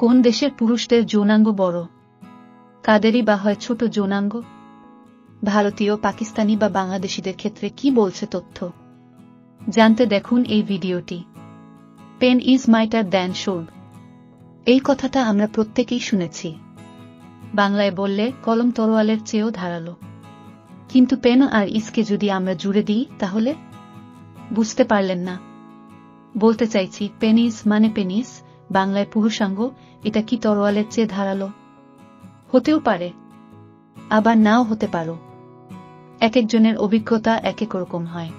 কোন দেশের পুরুষদের যৌনাঙ্গ বড়? কাদেরই বা হয় ছোট যৌনাঙ্গ? ভারতীয়, পাকিস্তানি বা বাংলাদেশিদের ক্ষেত্রে কি বলছে তথ্য? জানতে দেখুন এই ভিডিওটি। Pen is mightier than sword এই কথাটা আমরা প্রত্যেকেই শুনেছি। বাংলায় বললে কলম তরোয়ালের চেয়েও ধারালো। কিন্তু পেন আর ইসকে যদি আমরা জুড়ে দিই, তাহলে? বুঝতে পারলেন না। বলতে চাইছি পেনিস মানে পেনিস বাংলায় পুরুষাঙ্গ, এটা কি তরোয়ালের চেয়ে ধারালো? হতেও পারে, আবার নাও হতে পারো। এক একজনের অভিজ্ঞতা এক এক রকম হয়।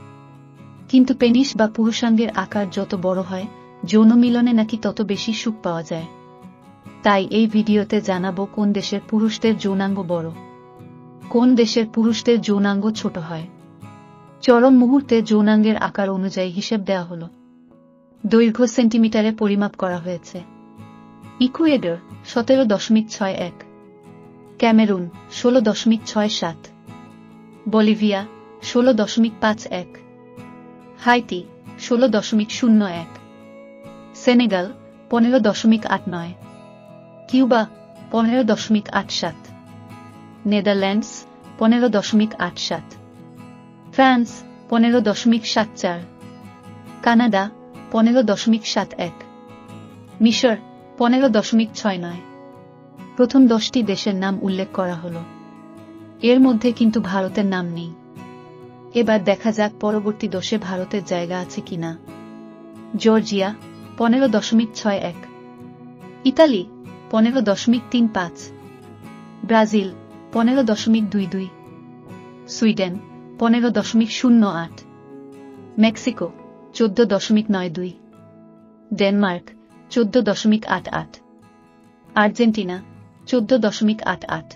কিন্তু পেনিস বা পুরুষাঙ্গের আকার যত বড় হয়, যৌন মিলনে নাকি তত বেশি সুখ পাওয়া যায়। তাই এই ভিডিওতে জানাব কোন দেশের পুরুষদের যৌনাঙ্গ বড়, কোন দেশের পুরুষদের যৌনাঙ্গ ছোট হয়। চরম মুহূর্তে যৌনাঙ্গের আকার অনুযায়ী হিসেব দেওয়া হল। দৈর্ঘ্য সেন্টিমিটারে পরিমাপ করা হয়েছে। ইকুয়েডর, সতেরো দশমিক ছয় এক। ক্যামেরুন, ষোলো দশমিক ছয় সাত। বলিভিয়া, ষোলো দশমিক পাঁচ এক। হাইতি ষোলো দশমিক শূন্য এক। সেনেগাল, পনেরো দশমিক আট নয়। কিউবা, পনেরো দশমিক আট সাত। নেদারল্যান্ডস, পনেরো দশমিক আট সাত। ফ্রান্স, পনেরো দশমিক সাত চার। কানাডা পনেরো দশমিক সাত এক। মিশর, পনেরো দশমিক ছয় নয়। প্রথম দশটি দেশের নাম উল্লেখ করা হল। এর মধ্যে কিন্তু ভারতের নাম নেই। এবার দেখা যাক পরবর্তী দশে ভারতের জায়গা আছে কিনা। জর্জিয়া, পনেরো দশমিক ছয় এক। ইতালি, পনেরো দশমিক তিন পাঁচ। ব্রাজিল, পনেরো দশমিক দুই দুই। সুইডেন, পনেরো দশমিক শূন্য আট। মেক্সিকো চোদ্দ দশমিক নয় দুই। ডেনমার্ক, চোদ্দ দশমিক আট আট। আর্জেন্টিনা, চোদ্দ দশমিক আট আট।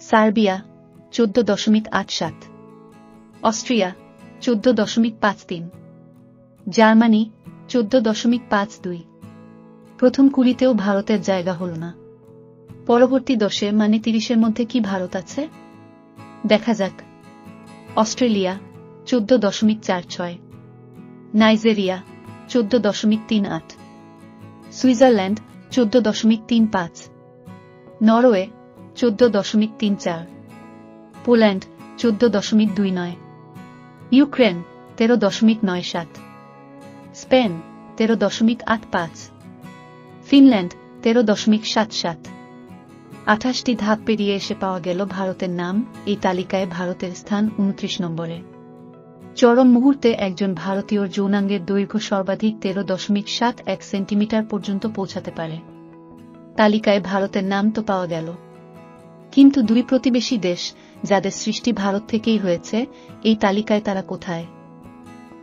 সার্বিয়া, চোদ্দ দশমিক আট সাত। অস্ট্রিয়া, চোদ্দ দশমিক পাঁচ তিন। জার্মানি, চোদ্দ দশমিক পাঁচ দুই। প্রথম কুড়িতেও ভারতের জায়গা হল না। পরবর্তী দশে মানে তিরিশের মধ্যে কি ভারত আছে? দেখা যাক। অস্ট্রেলিয়া, চোদ্দ দশমিক চার ছয়। নাইজেরিয়া, চোদ্দ দশমিক তিন আট। সুইজারল্যান্ড, চোদ্দ দশমিক তিন পাঁচ। নরওয়ে, চোদ্দ দশমিক তিন চার। পোল্যান্ড, চোদ্দ দশমিক দুই নয়। ইউক্রেন, তেরো দশমিক নয় সাত। স্পেন, তেরো দশমিক আট পাঁচ। ফিনল্যান্ড, তেরো দশমিক সাত সাত। আঠাশটি ধাপ পেরিয়ে এসে পাওয়া গেল ভারতের নাম, এই তালিকায় ভারতের স্থান উনত্রিশ নম্বরে। চরম মুহূর্তে একজন ভারতীয় যৌনাঙ্গের দৈর্ঘ্য সর্বাধিক তেরো দশমিক সাত এক সেন্টিমিটার পর্যন্ত পৌঁছাতে পারে। তালিকায় ভারতের নাম তো পাওয়া গেল। কিন্তু দুই প্রতিবেশী দেশ যাদের সৃষ্টি ভারত থেকেই হয়েছে, এই তালিকায় তারা কোথায়?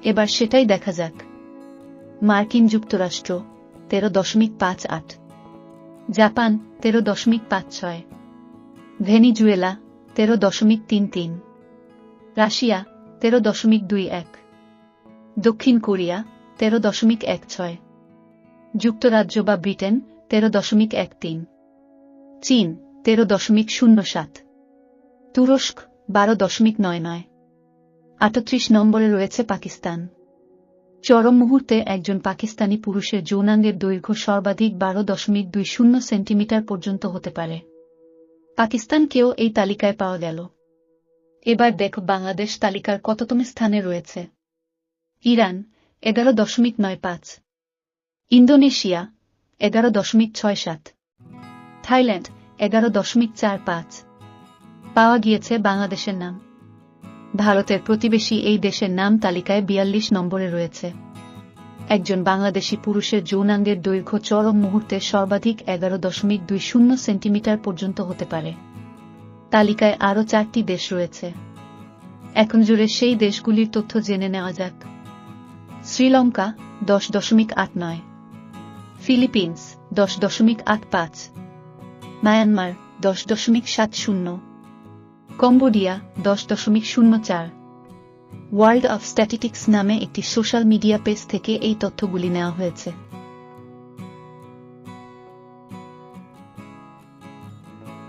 এবার সেটাই দেখা যাক। মার্কিন যুক্তরাষ্ট্র, তেরো দশমিক পাঁচ আট। জাপান, তেরো দশমিক পাঁচ ছয়। ভেনিজুয়েলা, তেরো দশমিক তিন তিন। রাশিয়া তেরো দশমিক দুই এক। দক্ষিণ কোরিয়া, তেরো দশমিক এক ছয়। যুক্তরাজ্য বা ব্রিটেন, তেরো দশমিক এক তিন। চীন, তেরো দশমিক শূন্য সাত। তুরস্ক, বারো দশমিক নয় নয়। আটত্রিশ নম্বরে রয়েছে পাকিস্তান। চরম মুহূর্তে একজন পাকিস্তানি পুরুষের যৌনাঙ্গের দৈর্ঘ্য সর্বাধিক বারো দশমিক দুই শূন্য সেন্টিমিটার পর্যন্ত হতে পারে। পাকিস্তানকেও এই তালিকায় পাওয়া গেল। এবার দেখো বাংলাদেশ তালিকার কততম স্থানে রয়েছে। ইরান, এগারো দশমিক নয় পাঁচ। ইন্দোনেশিয়া, এগারো দশমিক ছয় সাত। থাইল্যান্ড, এগারো দশমিক চার পাঁচ। পাওয়া গিয়েছে বাংলাদেশের নাম। ভারতের প্রতিবেশী এই দেশের নাম তালিকায় বিয়াল্লিশ নম্বরে রয়েছে। একজন বাংলাদেশি পুরুষের যৌনাঙ্গের দৈর্ঘ্য চরম মুহূর্তে সর্বাধিক এগারো দশমিক দুই শূন্য সেন্টিমিটার পর্যন্ত হতে পারে। তালিকায় আরও চারটি দেশ রয়েছে। এখন জুড়ে সেই দেশগুলির তথ্য জেনে নেওয়া যাক। শ্রীলঙ্কা, দশ দশমিক আট নয়। ফিলিপিন্স, দশ দশমিক আট পাঁচ। মায়ানমার, দশ দশমিক সাত শূন্য। কম্বোডিয়া, দশ দশমিক শূন্য চার। ওয়ার্ল্ড অফ স্ট্যাটিটিক্স নামে একটি সোশ্যাল মিডিয়া পেজ থেকে এই তথ্যগুলি নেওয়া হয়েছে।